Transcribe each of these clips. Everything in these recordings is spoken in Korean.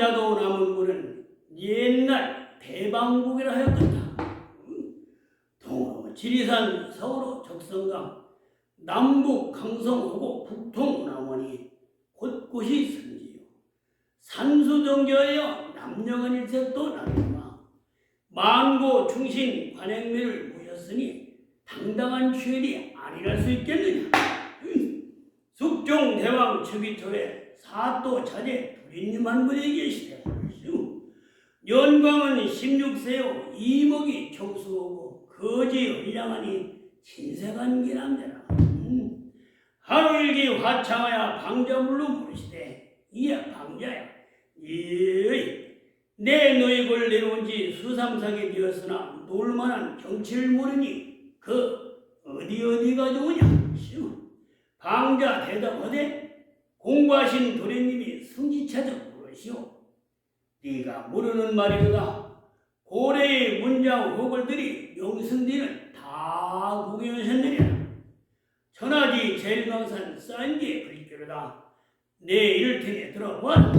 남자도 남은 물은 옛날 대방국이라 하였겠다. 음, 동으로 지리산 서울로 적성강 남북 강성하고 북통 남원이 곳곳이 선지요. 산수정교하여 남녀간 일색도 나누마 만고 충신 관행미를 모셨으니 당당한 취일이 아니랄 수 있겠느냐. 음, 숙종 대왕 즉위토에 사또 자제 한 분이 계시되 연광은 16세요. 이목이 청수하고 거지 흘량하니 신세간 기남되라. 음. 하루 일기 화창하야 방자물로 부르시되 이야 방자야. 예의 내 노익을 내려온 지 수삼사기 되었으나 놀만한 경치를 모르니 그 어디 어디가 좋으냐. 방자 대답하되 공부하신 도련님이 승지차적 물으시오. 네가 모르는 말이로다. 고래의 문장 호걸들이 명승들은 다 구경하셨느냐 천하지 제일강산 싼게 글귀로다. 내 이를 테니 들어봐 기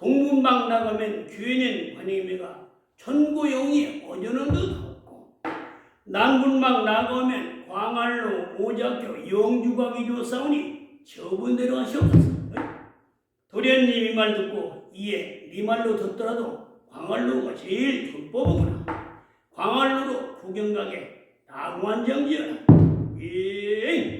동문방 나가면 귀인인 관임이가 천고용이 어전원도 좋고 남문방 나가오면 광활로 오작교 영주각이 좋사오니 저분대로 하시옵소서 도련님 이 말 듣고 이에 네 말로 듣더라도 광활로가 제일 좋법이구나. 광활로로 구경 가게 나무한정지어라. 예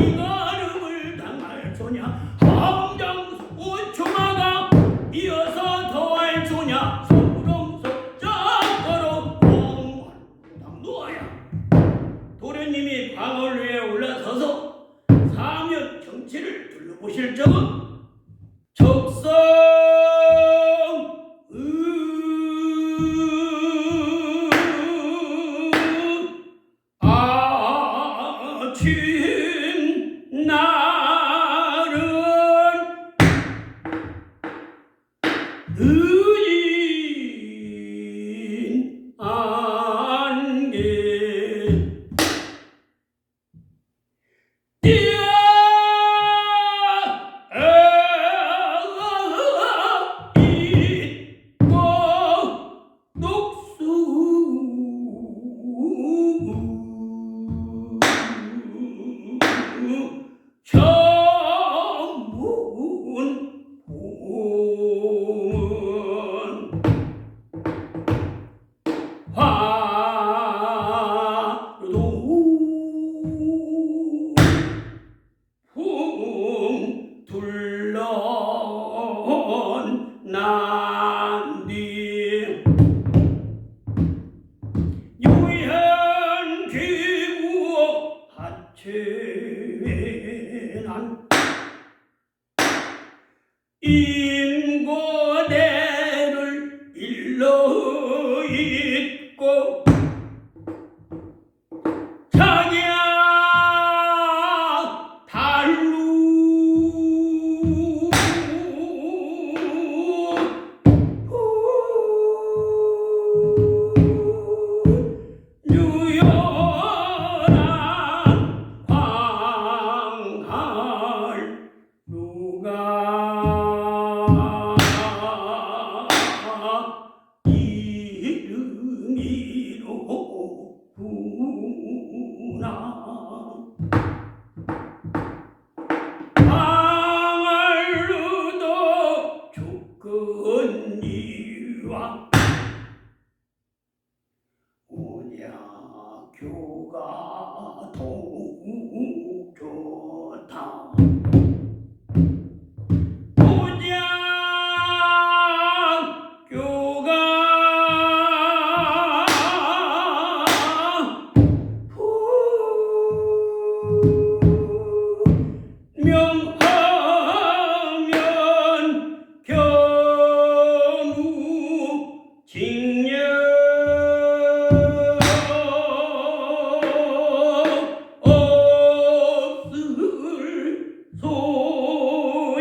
이름이로구나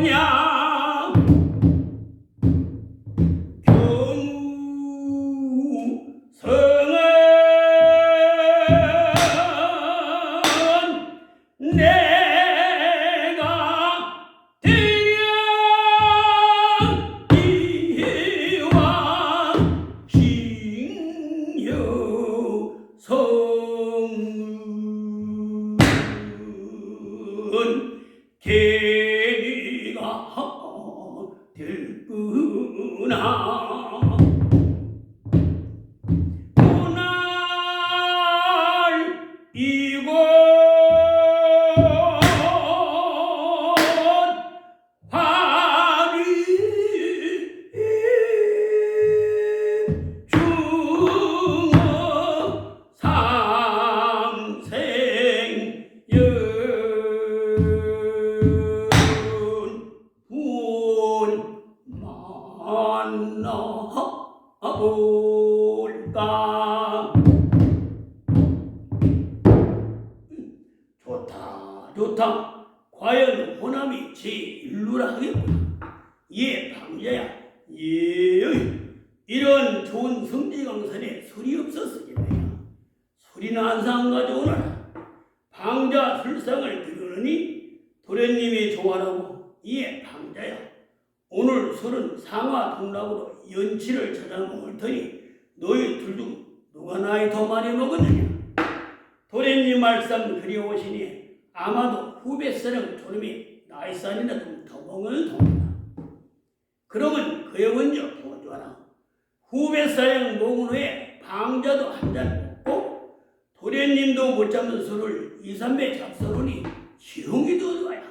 소냐 경우 성은 내가 드려이와 징여 성은 계 예 이런 좋은 성지 강산에 술이 없었으겠네요 술이나 한상 가져오너라 방자 술상을 기르느니 도련님이 좋아라고 예 방자야. 오늘 술은 상하 동락으로 연치를 찾아 먹을 터니 너희 둘 중 누가 나이 더 많이 먹었느냐? 도련님 말씀 그리오시니 아마도 후배사령 저놈이 나이 산이나 좀더 먹을 동이다 그러면 그에 먼저 보조하라. 후배사령 먹은 후에 방자도 한 잔 먹고 도련님도 못 잡는 술을 2, 3배 잡서르니 지웅이 더 좋아야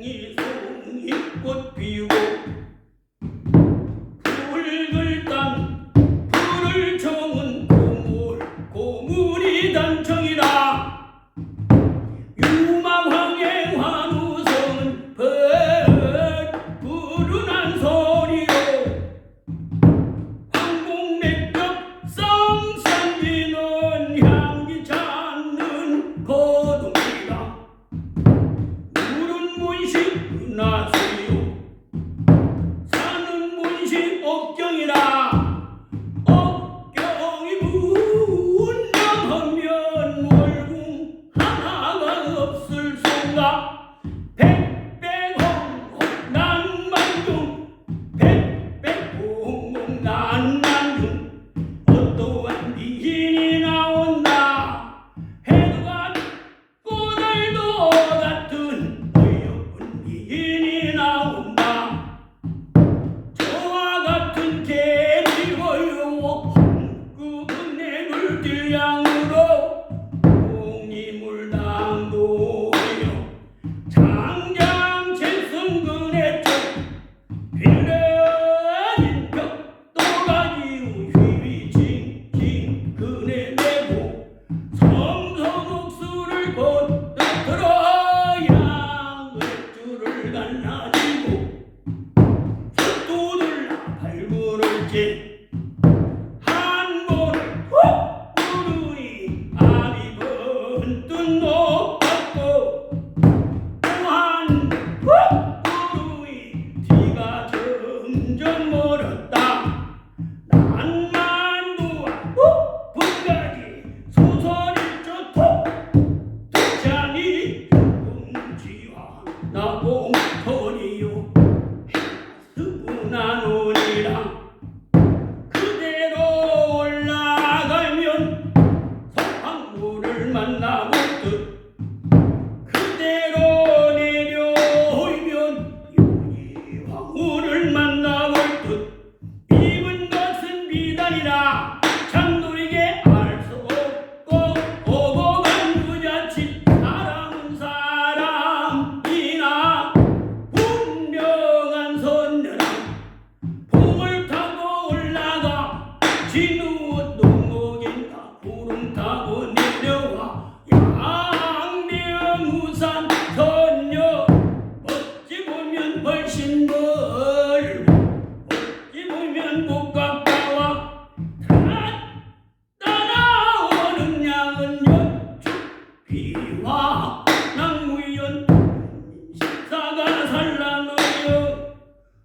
Nghĩa. 走完一